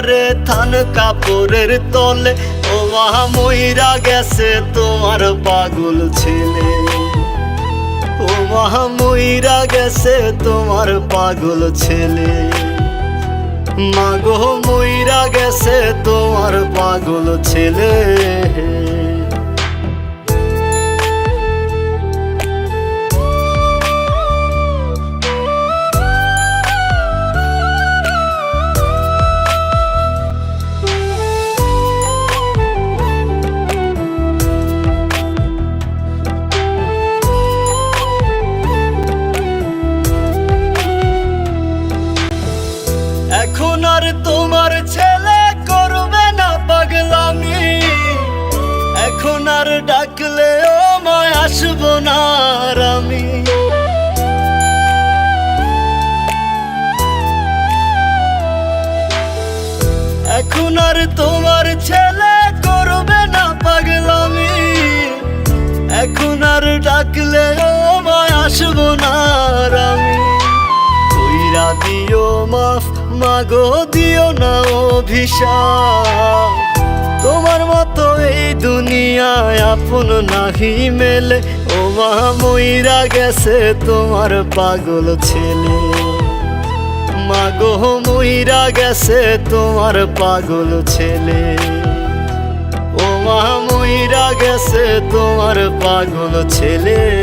ডারে থান কাপড়ের তলে ও মহা ময়রা গেছে তোমার পাগল ছেলে। ও মহা ময়রা গেছে তোমার পাগল ছেলে। মাগো ময়রা গেছে তোমার পাগল ছেলে। তোমার ছেলে করবে না পাগলামি। এখন আর ডাকলে ও মায় আসব না আমি। এখন আর তোমার ছেলে করবে না পাগলামি। এখন আর ডাকলে ও মায় আসব না আমি। কইরা দিও মাফ মাগো, দিও না অভিশাপ। তোমার মতো এই দুনিয়ায় আপন নাহি মেলে। ও মা, মইরা গেছে তোমার পাগল ছেলে। মাগো, মইরা গেছে তোমার পাগল ছেলে। ও মা, মইরা গেছে তোমার পাগল ছেলে।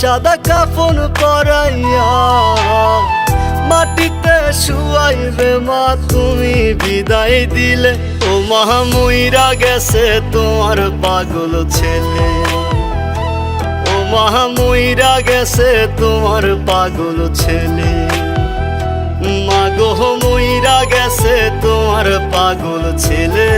সাদা কাফন পরাইয়া মাটিতে শুয়াইবে মা, তুমি বিদায় দিলে। ও মহামুইরা গেছে তোমার পাগল ছেলে। ও মহামুইরা গেছে তোমার পাগল ছেলে। মাগো মইরা গেছে তোমার পাগল ছেলে।